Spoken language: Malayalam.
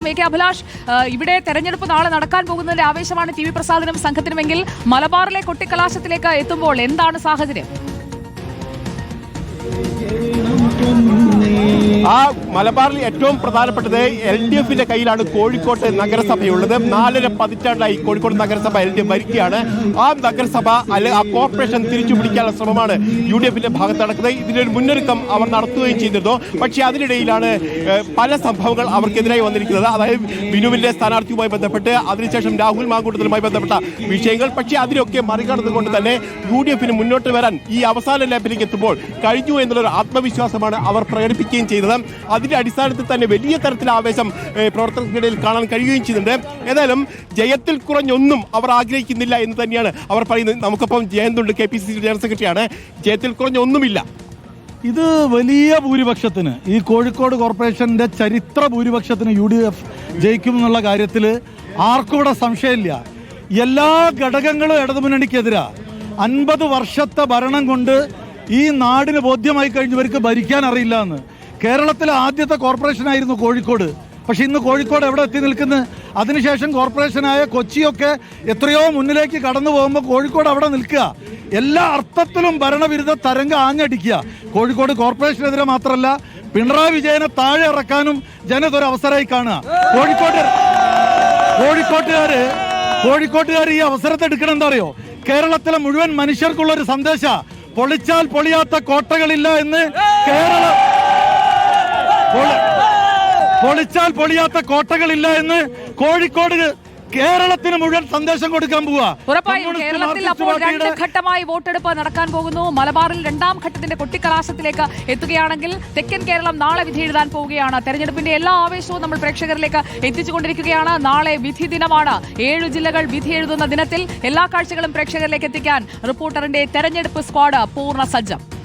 എ കെ അഭിലാഷ് ഇവിടെ തെരഞ്ഞെടുപ്പ് നാളെ നടക്കാൻ പോകുന്നതിന്റെ ആവേശമാണ് ടി വി പ്രസാദിനും സംഘത്തിനുമെങ്കിൽ മലബാറിലെ കൊട്ടിക്കലാശത്തിലേക്ക് എത്തുമ്പോൾ എന്താണ് സാഹചര്യം? ആ മലബാറിൽ ഏറ്റവും പ്രധാനപ്പെട്ടത് എൽ ഡി എഫിന്റെ കയ്യിലാണ് കോഴിക്കോട്ട് നഗരസഭയുള്ളത്. നാലര പതിറ്റാണ്ടായി കോഴിക്കോട് നഗരസഭ എൽ ഡി എഫ് ഭരിക്കുകയാണ്. ആ നഗരസഭ അല്ലെ ആ കോർപ്പറേഷൻ തിരിച്ചു പിടിക്കാനുള്ള ശ്രമമാണ് യു ഡി എഫിന്റെ ഭാഗത്ത് നടക്കുന്നത്. ഇതിനൊരു മുന്നൊരുക്കം അവർ നടത്തുകയും ചെയ്തിരുന്നു. പക്ഷേ അതിനിടയിലാണ് പല സംഭവങ്ങൾ അവർക്കെതിരായി വന്നിരിക്കുന്നത്. അതായത് ബിനുവിന്റെ സ്ഥാനാർത്ഥിയുമായി ബന്ധപ്പെട്ട് അതിനുശേഷം രാഹുൽ മാങ്കൂട്ടത്തിലുമായി ബന്ധപ്പെട്ട വിഷയങ്ങൾ. പക്ഷേ അതിനൊക്കെ മറികടന്നുകൊണ്ട് തന്നെ യു ഡി എഫിന് മുന്നോട്ട് വരാൻ ഈ അവസാന ലാപ്പിലേക്ക് എത്തുമ്പോൾ കഴിഞ്ഞു എന്നുള്ളൊരു ആത്മവിശ്വാസമാണ് അവർ പ്രകടിപ്പിക്കുകയും ചെയ്തത്. അതിന്റെ അടിസ്ഥാനത്തിൽ തന്നെ വലിയ തരത്തിൽ ആവേശം പ്രവർത്തകർക്കിടയിൽ കാണാൻ കഴിയുകയും ചെയ്യുന്നുണ്ട്. ഏതായാലും ജയത്തിൽ കുറഞ്ഞൊന്നും അവർ ആഗ്രഹിക്കുന്നില്ല എന്ന് തന്നെയാണ് അവർ പറയുന്നത്. നമുക്കിപ്പം ജയന്തുണ്ട് K P C C general സെക്രട്ടറിയാണ്. ജയത്തിൽ കുറഞ്ഞൊന്നുമില്ല. ഇത് വലിയ ഭൂരിപക്ഷത്തിന് ഈ കോഴിക്കോട് കോർപ്പറേഷന്റെ ചരിത്ര ഭൂരിപക്ഷത്തിന് യു ഡി എഫ് ജയിക്കും എന്നുള്ള കാര്യത്തിൽ ആർക്കും ഇവിടെ സംശയമില്ല. എല്ലാ ഘടകങ്ങളും ഇടതുമുന്നണിക്കെതിരാ. അൻപത് വർഷത്തെ ഭരണം കൊണ്ട് ഈ നാടിന് ബോധ്യമായി കഴിഞ്ഞവർക്ക് ഭരിക്കാൻ അറിയില്ല എന്ന്. കേരളത്തിലെ ആദ്യത്തെ കോർപ്പറേഷൻ ആയിരുന്നു കോഴിക്കോട്. പക്ഷെ ഇന്ന് കോഴിക്കോട് എവിടെ എത്തി നിൽക്കുന്നത് അതിനുശേഷം കോർപ്പറേഷനായ കൊച്ചിയൊക്കെ എത്രയോ മുന്നിലേക്ക് കടന്നു പോകുമ്പോൾ കോഴിക്കോട് അവിടെ നിൽക്കുക. എല്ലാ അർത്ഥത്തിലും ഭരണവിരുദ്ധ തരംഗം ആഞ്ഞടിക്കുക. കോഴിക്കോട് കോർപ്പറേഷനെതിരെ മാത്രമല്ല പിണറായി വിജയനെ താഴെ ഇറക്കാനും ജനത ഒരു അവസരമായി കാണുക. കോഴിക്കോട്ട് കോഴിക്കോട്ടുകാര് കോഴിക്കോട്ടുകാർ ഈ അവസരത്തെ എടുക്കണം എന്താ അറിയോ? കേരളത്തിലെ മുഴുവൻ മനുഷ്യർക്കുള്ള ഒരു സന്ദേശ. പൊളിച്ചാൽ പൊളിയാത്ത കോട്ടകളില്ല എന്ന് കേരള പൊളിച്ചാൽ പൊളിയാത്ത കോട്ടകളില്ല എന്ന് കോഴിക്കോട് കേരളത്തിന് മുഴുവൻ സന്ദേശം കൊടുക്കാൻ പോവാ. ഉറപ്പായും കേരളത്തിൽ അപ്പോൾ രണ്ട് ഘട്ടമായി വോട്ടെടുപ്പ് നടക്കാൻ പോകുന്നു. മലബാറിൽ രണ്ടാം ഘട്ടത്തിന്റെ കൊട്ടിക്കലാശത്തിലേക്ക് എത്തുകയാണെങ്കിൽ തെക്കൻ കേരളം നാളെ വിധി എഴുതാൻ പോവുകയാണ്. തെരഞ്ഞെടുപ്പിന്റെ എല്ലാ ആവേശവും നമ്മൾ പ്രേക്ഷകരിലേക്ക് എത്തിച്ചുകൊണ്ടിരിക്കുകയാണ്. നാളെ വിധി ദിനമാണ്. ഏഴു ജില്ലകൾ വിധി എഴുതുന്ന ദിനത്തിൽ എല്ലാ കാഴ്ചകളും പ്രേക്ഷകരിലേക്ക് എത്തിക്കാൻ റിപ്പോർട്ടറിന്റെ തെരഞ്ഞെടുപ്പ് സ്ക്വാഡ് പൂർണ സജ്ജം.